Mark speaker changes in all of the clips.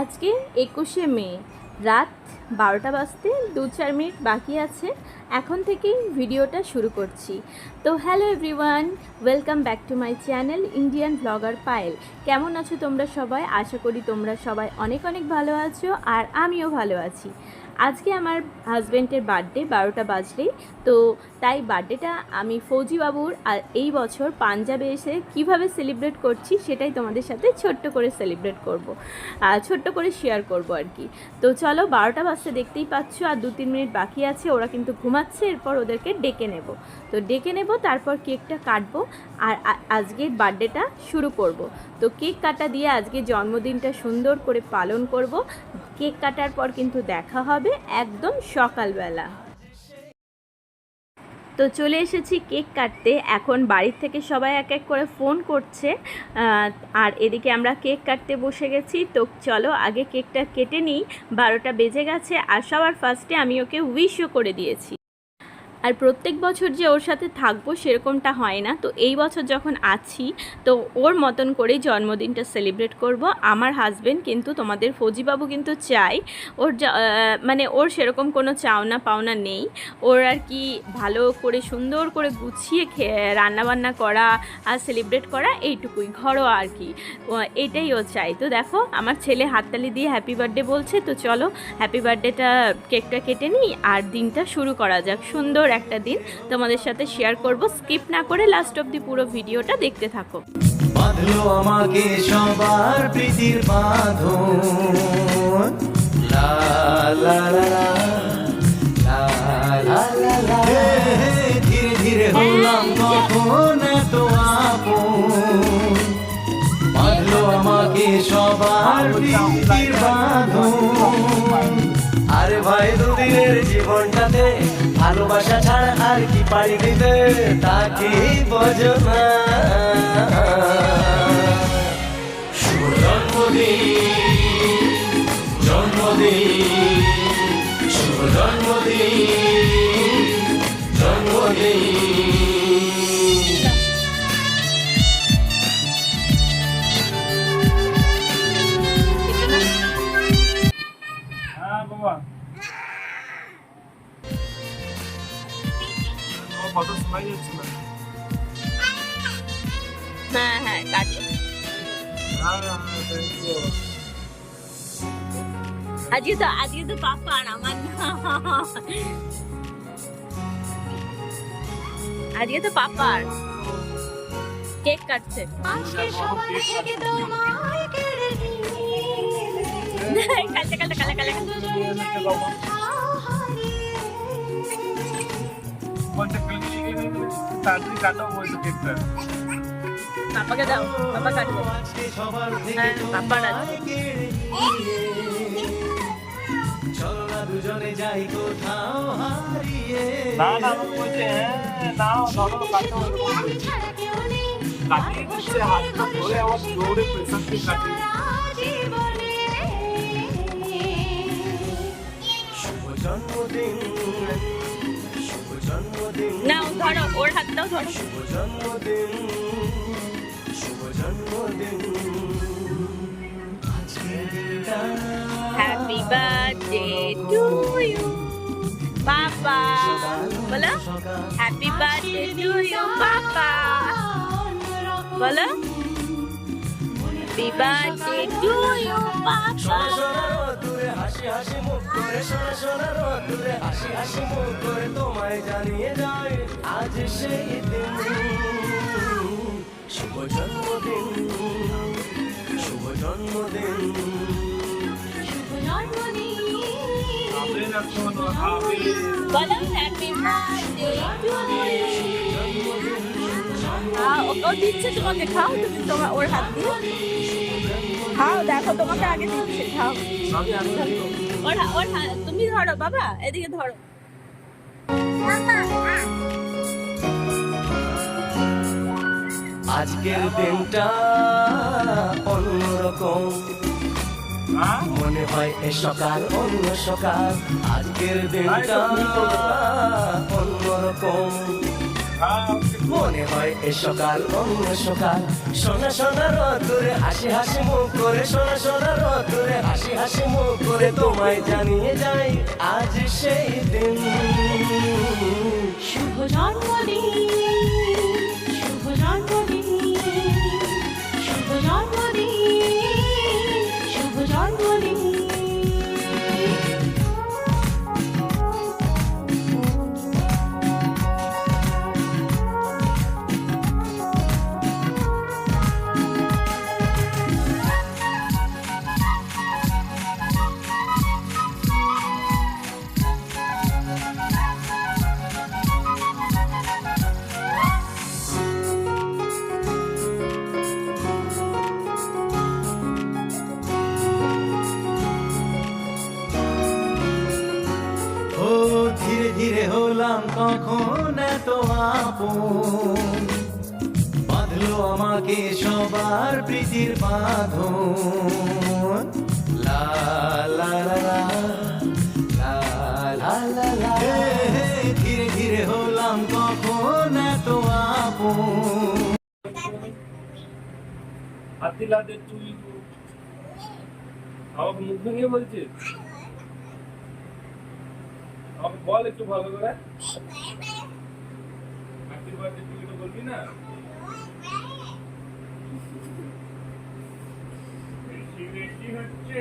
Speaker 1: আজকে একুশে মে রাত বারোটা বাজতে দু চার মিনিট বাকি আছে এখন থেকেই ভিডিওটা শুরু করছি তো hello everyone welcome back to my channel Indian blogger Payel কেমন আছো তোমরা সবাই আশা করি তোমরা সবাই অনেক অনেক ভালো আছো আর আমিও ভালো আছি আজকে আমার হাজব্যান্ডের বার্থডে বারোটা বাজলেই তো তাই বার্থডেটা আমি ফৌজিবাবুর এই বছর পাঞ্জাবে এসে কিভাবে সেলিব্রেট করছি সেটাই তোমাদের সাথে ছোট্ট করে সেলিব্রেট করব ছোট্ট করে শেয়ার করব আর কি তো চলো বারোটা বাজতে দেখতেই পাচ্ছ আর দু তিন মিনিট বাকি আছে ওরা কিন্তু ঘুমাচ্ছে এরপর ওদেরকে ডেকে নেব তো ডেকে নেব তারপর কেকটা কাটবো আর আজকের বার্থডেটা শুরু করব তো কেক কাটা দিয়ে আজকে জন্মদিনটা সুন্দর করে পালন করব কেক কাটার পর কিন্তু দেখা হবে একদম সকালবেলা তো চলে এসেছি কেক কাটতে এখন বাড়ির থেকে সবাই এক এক করে ফোন করছে আর এদিকে আমরা কেক কাটতে বসে গেছি তো চলো আগে কেকটা কেটে নিই বারোটা বেজে গেছে আর সবার ফার্স্টে আমি ওকে উইশও করে দিয়েছি আর প্রত্যেক বছর যে ওর সাথে থাকবো সেরকমটা হয় না তো এই বছর যখন আছি তো ওর মতন করেই জন্মদিনটা সেলিব্রেট করব আমার হাজব্যান্ড কিন্তু তোমাদের ফৌজিবাবু কিন্তু চাই ওর মানে ওর সেরকম কোনো চাওনা পাওনা নেই ওর আর কি ভালো করে সুন্দর করে গুছিয়ে রান্নাবান্না করা আর সেলিব্রেট করা এইটুকুই ঘরোয়া আর কি এটাই ও চাই তো দেখো আমার ছেলে হাততালি দিয়ে হ্যাপি বার্থডে বলছে তো চলো হ্যাপি বার্থডেটা কেকটা কেটে নিই আর দিনটা শুরু করা যাক সুন্দর একটা দিন তোমাদের সাথে শেয়ার করব স্কিপ না করে লাস্ট দি পুরো ভিডিওটা দেখতে থাকো বাঁধলো আমাকে সবার প্রীতির ধীরে ধীরে হলাম কখন এত বাঁধলো আমাকে সবার প্রীতির আরে ভাই দুদিনের জীবনটাতে ভালোবাসা ছাড়া
Speaker 2: আর কি পারি দিতে তাকে জন্মদিন জন্মদিন জন্মদিন জন্মদিন ভয় হচ্ছে না
Speaker 1: হ্যাঁ হ্যাঁ কাছে আজকে তো আজকে তো পাপা আর আমার না আজকে তো পাপার কেক কাটছে কালতে কালতে কালে কালে কালে
Speaker 2: তাড়াতাড়ি কাটাও বলছো কেকটা
Speaker 1: পাপাকে দাও পাপা কাটবে হ্যাঁ পাপা
Speaker 2: দুজনে যাই কোথাও হারিয়ে না না হ্যাঁ,
Speaker 1: শুভ জন্মদিন না ধরো ওর হাত দাও ধরো happy birthday to you papa বলো happy birthday to you papa বলো হ্যাপি টু ইউ পাপা করে সোনা সোনা রোদ দূরে হাসি হাসি মুখ করে তোমায় জানিয়ে যায় আজ সেই দিন
Speaker 2: শুভ জন্মদিন শুভ জন্মদিন শুভ জন্মদিন
Speaker 1: বলো হ্যাপি বার্থডে ও দিচ্ছে তোমাকে খাও তুমি তোমার ওর হাত দিয়ে খাও দেখো তোমাকে আগে দিচ্ছে খাও ওর ওর তুমি ধরো বাবা এদিকে ধরো আজকের দিনটা অন্যরকম মনে হয় এ সকাল অন্য সকাল আজকের দিনটা অন্যরকম মনে হয় এ সকাল অন্য সকাল সোনা সোনা রতুরে হাসি হাসি মুখ করে সোনা সোনা রতুরে হাসি হাসি মুখ করে তোমায় জানিয়ে যাই আজ সেই দিন শুভ
Speaker 3: বাঁধলো আমাকে সবার প্রীতির বাঁধন ধীরে ধীরে হলাম কখন এত আপন
Speaker 2: হাতিলাতে তুই আমাকে বল একটু ভালো করে বার্থডে তুই তো বলবি না বেশি বেশি হচ্ছে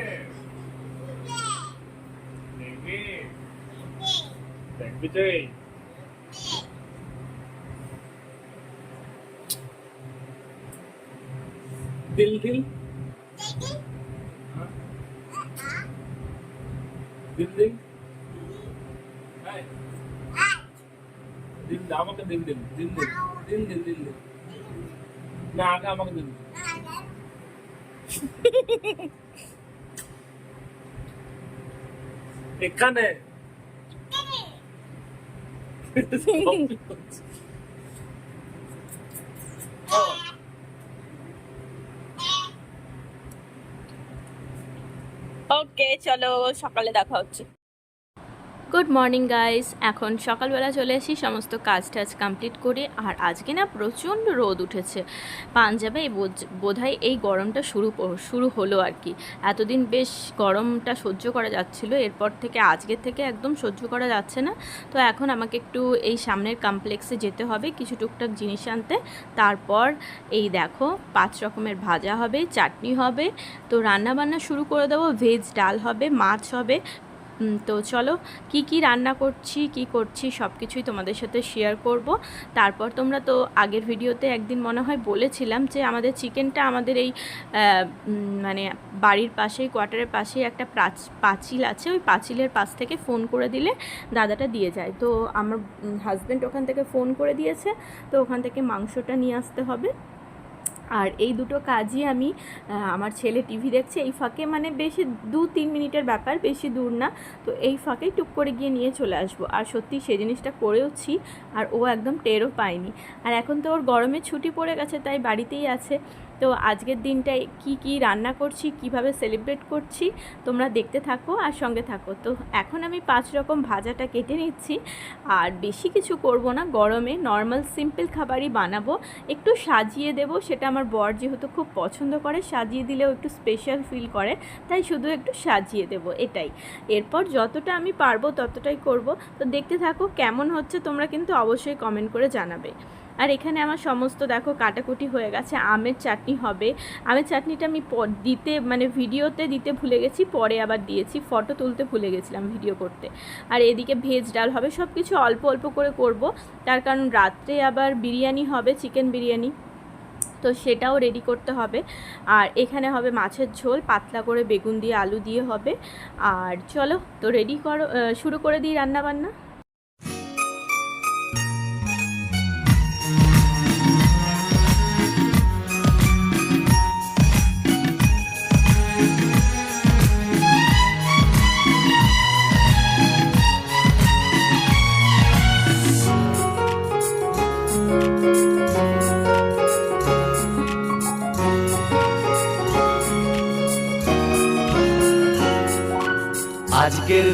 Speaker 2: দেখবি দেখবি তুই দিল দিল দিল দিল আমাকে দিন দিন দিন দিন দিন দিন দিন দিন না আগে আমাকে দিন এখানে
Speaker 1: ওকে চলো সকালে দেখা হচ্ছে গুড মর্নিং গাইস এখন সকালবেলা চলে আসি সমস্ত কাজ টাজ কমপ্লিট করে আর আজকে না প্রচণ্ড রোদ উঠেছে পাঞ্জাবে বোধহয় এই গরমটা শুরু শুরু হলো আর কি এতদিন বেশ গরমটা সহ্য করা যাচ্ছিল এরপর থেকে আজকের থেকে একদম সহ্য করা যাচ্ছে না তো এখন আমাকে একটু এই সামনের কমপ্লেক্সে যেতে হবে কিছু টুকটাক জিনিস আনতে তারপর এই দেখো পাঁচ রকমের ভাজা হবে চাটনি হবে তো রান্না বান্না শুরু করে দেবো ভেজ ডাল হবে মাছ হবে তো চলো কি কি রান্না করছি কি করছি সব কিছুই তোমাদের সাথে শেয়ার করব তারপর তোমরা তো আগের ভিডিওতে একদিন মনে হয় বলেছিলাম যে আমাদের চিকেনটা আমাদের এই মানে বাড়ির পাশেই কোয়ার্টারের পাশেই একটা প্রাচ পাঁচিল আছে ওই পাঁচিলের পাশ থেকে ফোন করে দিলে দাদাটা দিয়ে যায় তো আমার হাজব্যান্ড ওখান থেকে ফোন করে দিয়েছে তো ওখান থেকে মাংসটা নিয়ে আসতে হবে আর এই দুটো কাজই আমি আমার ছেলে টিভি দেখছে এই ফাঁকে মানে বেশি দু তিন মিনিটের ব্যাপার বেশি দূর না তো এই ফাঁকেই টুক করে গিয়ে নিয়ে চলে আসব আর সত্যি সেই জিনিসটা করেওছি আর ও একদম টেরও পায়নি আর এখন তো ওর গরমে ছুটি পড়ে গেছে তাই বাড়িতেই আছে তো আজকের দিনটায় কি কি রান্না করছি কিভাবে সেলিব্রেট করছি তোমরা দেখতে থাকো আর সঙ্গে থাকো তো এখন আমি পাঁচ রকম ভাজাটা কেটে নিচ্ছি আর বেশি কিছু করব না গরমে নর্মাল সিম্পল খাবারই বানাবো একটু সাজিয়ে দেব সেটা আমার বর যেহেতু খুব পছন্দ করে সাজিয়ে দিলেও একটু স্পেশাল ফিল করে তাই শুধু একটু সাজিয়ে দেব এটাই এরপর যতটা আমি পারবো ততটাই করব তো দেখতে থাকো কেমন হচ্ছে তোমরা কিন্তু অবশ্যই কমেন্ট করে জানাবে আর এখানে আমার সমস্ত দেখো কাটাকুটি হয়ে গেছে আমের চাটনি হবে আমের চাটনিটা আমি দিতে মানে ভিডিওতে দিতে ভুলে গেছি পরে আবার দিয়েছি ফটো তুলতে ভুলে গেছিলাম ভিডিও করতে আর এদিকে ভেজ ডাল হবে সব কিছু অল্প অল্প করে করব তার কারণ রাত্রে আবার বিরিয়ানি হবে চিকেন বিরিয়ানি তো সেটাও রেডি করতে হবে আর এখানে হবে মাছের ঝোল পাতলা করে বেগুন দিয়ে আলু দিয়ে হবে আর চলো তো রেডি করো শুরু করে দিই রান্নাবান্না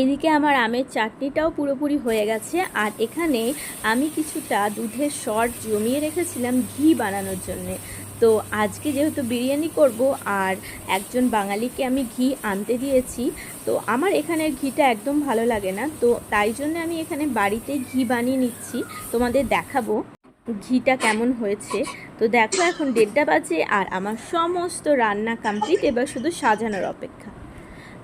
Speaker 1: এদিকে আমার আমের চাটনিটাও পুরোপুরি হয়ে গেছে আর এখানে আমি কিছুটা দুধের সর জমিয়ে রেখেছিলাম ঘি বানানোর জন্যে তো আজকে যেহেতু বিরিয়ানি করব আর একজন বাঙালিকে আমি ঘি আনতে দিয়েছি তো আমার এখানে ঘিটা একদম ভালো লাগে না তো তাই জন্য আমি এখানে বাড়িতে ঘি বানিয়ে নিচ্ছি তোমাদের দেখাবো ঘিটা কেমন হয়েছে তো দেখো এখন দেড়টা বাজে আর আমার সমস্ত রান্না কমপ্লিট এবার শুধু সাজানোর অপেক্ষা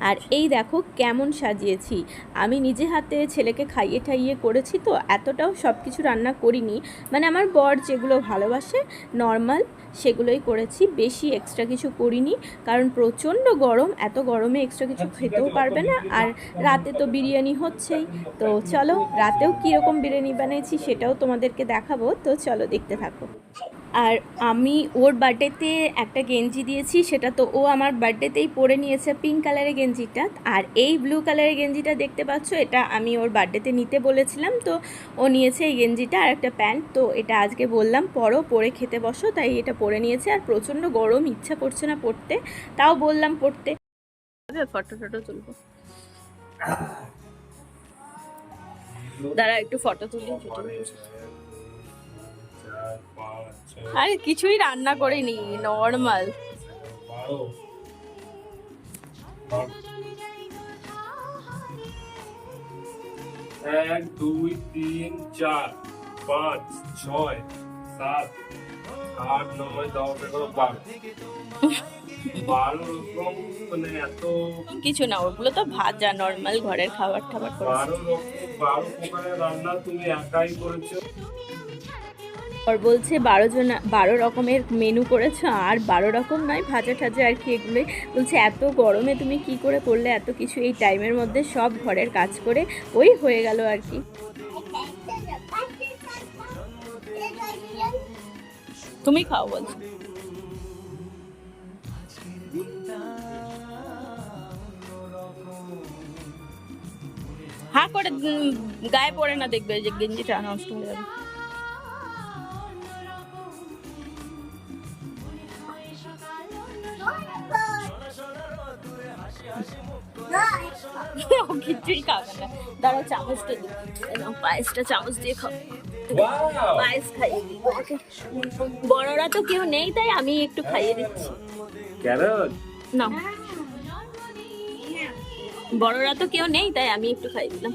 Speaker 1: আর এই দেখো কেমন সাজিয়েছি আমি নিজে হাতে ছেলেকে খাইয়ে ঠাইয়ে করেছি তো এতটাও সব কিছু রান্না করিনি মানে আমার বর যেগুলো ভালোবাসে নর্মাল সেগুলোই করেছি বেশি এক্সট্রা কিছু করিনি কারণ প্রচণ্ড গরম এত গরমে এক্সট্রা কিছু আচ্ছা, খেতেও পারবে না আর রাতে তো বিরিয়ানি হচ্ছেই তো চলো রাতেও কীরকম বিরিয়ানি বানিয়েছি সেটাও তোমাদেরকে দেখাবো তো চলো দেখতে থাকো আর আমি ওর বার্থডেতে একটা গেঞ্জি দিয়েছি সেটা তো ও আমার বার্থডেতেই পরে নিয়েছে পিঙ্ক কালারের গেঞ্জিটা আর এই ব্লু কালারের গেঞ্জিটা দেখতে পাচ্ছ এটা আমি ওর বার্থডেতে নিতে বলেছিলাম তো ও নিয়েছে এই গেঞ্জিটা আর একটা প্যান্ট তো এটা আজকে বললাম পরো পরে খেতে বসো তাই এটা পরে নিয়েছে আর প্রচণ্ড গরম ইচ্ছা করছে না পড়তে তাও বললাম পড়তে ফটো টটো তুলবো দাঁড়া একটু ফটো তুলি আরে কিছুই রান্না করিনি নর্মাল
Speaker 2: এক দুই তিন চার পাঁচ ছয় সাত আট নয় দশ এগারো বারো বারো রকম মানে এত
Speaker 1: কিছু না ওগুলো তো ভাজা নর্মাল ঘরের খাবার খাবার বারো রকম বারো প্রকারের রান্না তুমি একাই করেছো ওর বলছে বারো জন বারো রকমের মেনু করেছো আর বারো রকম নয় ভাজা ঠাজা আর কি এগুলোই বলছে এত গরমে তুমি কি করে করলে এত কিছু এই টাইমের মধ্যে সব ঘরের কাজ করে ওই হয়ে গেল আর কি তুমি খাও বলছো হা করে গায়ে পড়ে না দেখবে যে গেঞ্জিটা নষ্ট হয়ে যাবে কিছুই খাবে না দাঁড়াও চামচটা দিই এবং পায়েসটা চামচ দিয়ে খাবো পায়েস খাইয়ে দিই বড়রা তো কেউ নেই তাই আমি একটু খাইয়ে দিচ্ছি না বড়রা তো কেউ নেই তাই আমি একটু খাইয়ে দিলাম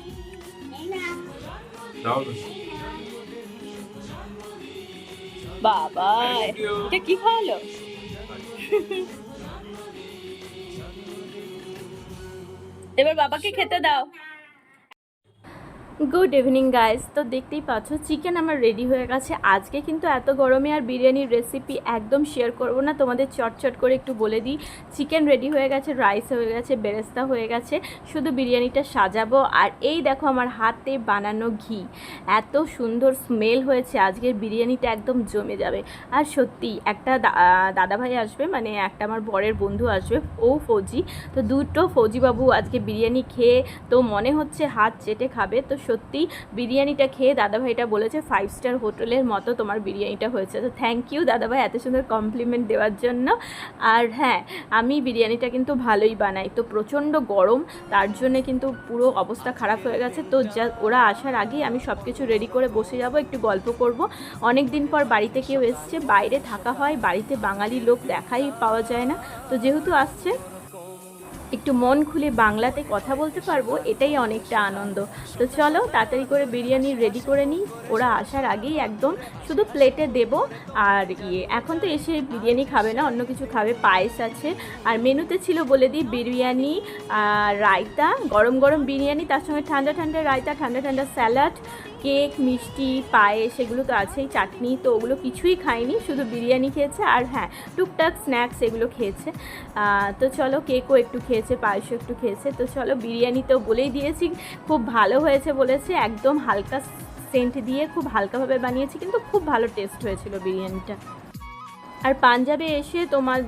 Speaker 1: বাবা এটা কি খাওয়ালো এবার বাবাকে খেতে দাও গুড ইভিনিং গাইস তো দেখতেই পাচ্ছ চিকেন আমার রেডি হয়ে গেছে আজকে কিন্তু এত গরমে আর বিরিয়ানির রেসিপি একদম শেয়ার করব না তোমাদের চটচট করে একটু বলে দিই চিকেন রেডি হয়ে গেছে রাইস হয়ে গেছে বেরেস্তা হয়ে গেছে শুধু বিরিয়ানিটা সাজাবো আর এই দেখো আমার হাতে বানানো ঘি এত সুন্দর স্মেল হয়েছে আজকের বিরিয়ানিটা একদম জমে যাবে আর সত্যি একটা দাদাভাই আসবে মানে একটা আমার বরের বন্ধু আসবে ও ফৌজি তো দুটো ফৌজিবাবু আজকে বিরিয়ানি খেয়ে তো মনে হচ্ছে হাত চেটে খাবে তো সত্যি বিরিয়ানিটা খেয়ে দাদাভাইটা বলেছে ফাইভ স্টার হোটেলের মতো তোমার বিরিয়ানিটা হয়েছে তো থ্যাংক ইউ দাদাভাই এত সুন্দর কমপ্লিমেন্ট দেওয়ার জন্য আর হ্যাঁ আমি বিরিয়ানিটা কিন্তু ভালোই বানাই তো প্রচণ্ড গরম তার জন্য কিন্তু পুরো অবস্থা খারাপ হয়ে গেছে তো যা ওরা আসার আগেই আমি সব কিছু রেডি করে বসে যাব একটু গল্প করব অনেক দিন পর বাড়িতে কেউ এসছে বাইরে থাকা হয় বাড়িতে বাঙালি লোক দেখাই পাওয়া যায় না তো যেহেতু আসছে একটু মন খুলে বাংলাতে কথা বলতে পারবো এটাই অনেকটা আনন্দ তো চলো তাড়াতাড়ি করে বিরিয়ানি রেডি করে নিই ওরা আসার আগেই একদম শুধু প্লেটে দেব আর ইয়ে এখন তো এসে বিরিয়ানি খাবে না অন্য কিছু খাবে পায়েস আছে আর মেনুতে ছিল বলে দিই বিরিয়ানি রায়তা গরম গরম বিরিয়ানি তার সঙ্গে ঠান্ডা ঠান্ডা রায়তা ঠান্ডা ঠান্ডা স্যালাড কেক মিষ্টি পায়েস এগুলো তো আছেই চাটনি তো ওগুলো কিছুই খায়নি শুধু বিরিয়ানি খেয়েছে আর হ্যাঁ টুকটাক স্ন্যাক্স এগুলো খেয়েছে তো চলো কেকও একটু খেয়েছে পায়েসও একটু খেয়েছে তো চলো বিরিয়ানি তো বলেই দিয়েছি খুব ভালো হয়েছে বলেছে একদম হালকা সেন্ট দিয়ে খুব হালকাভাবে বানিয়েছি কিন্তু খুব ভালো টেস্ট হয়েছিল বিরিয়ানিটা আর পাঞ্জাবে এসে তোমার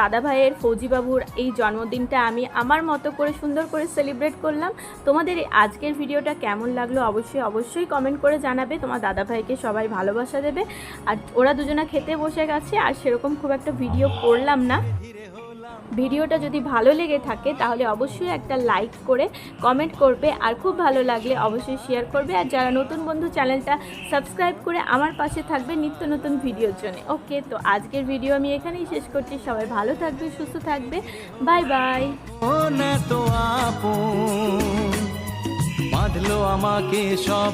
Speaker 1: দাদা ভাইয়ের ফৌজিবাবুর এই জন্মদিনটা আমি আমার মতো করে সুন্দর করে সেলিব্রেট করলাম তোমাদের এই আজকের ভিডিওটা কেমন লাগলো অবশ্যই অবশ্যই কমেন্ট করে জানাবে তোমার দাদা ভাইকে সবাই ভালোবাসা দেবে আর ওরা দুজনা খেতে বসে গেছে আর সেরকম খুব একটা ভিডিও করলাম না ভিডিওটা যদি ভালো লেগে থাকে তাহলে অবশ্যই একটা লাইক করে কমেন্ট করবে আর খুব ভালো লাগলে অবশ্যই শেয়ার করবে আর যারা নতুন বন্ধু চ্যানেলটা সাবস্ক্রাইব করে আমার পাশে থাকবে নিত্য নতুন ভিডিওর জন্য ওকে তো আজকের ভিডিও আমি এখানেই শেষ করছি সবাই ভালো থাকবে সুস্থ থাকবে বাই বাই বাঁধলো আমাকে সব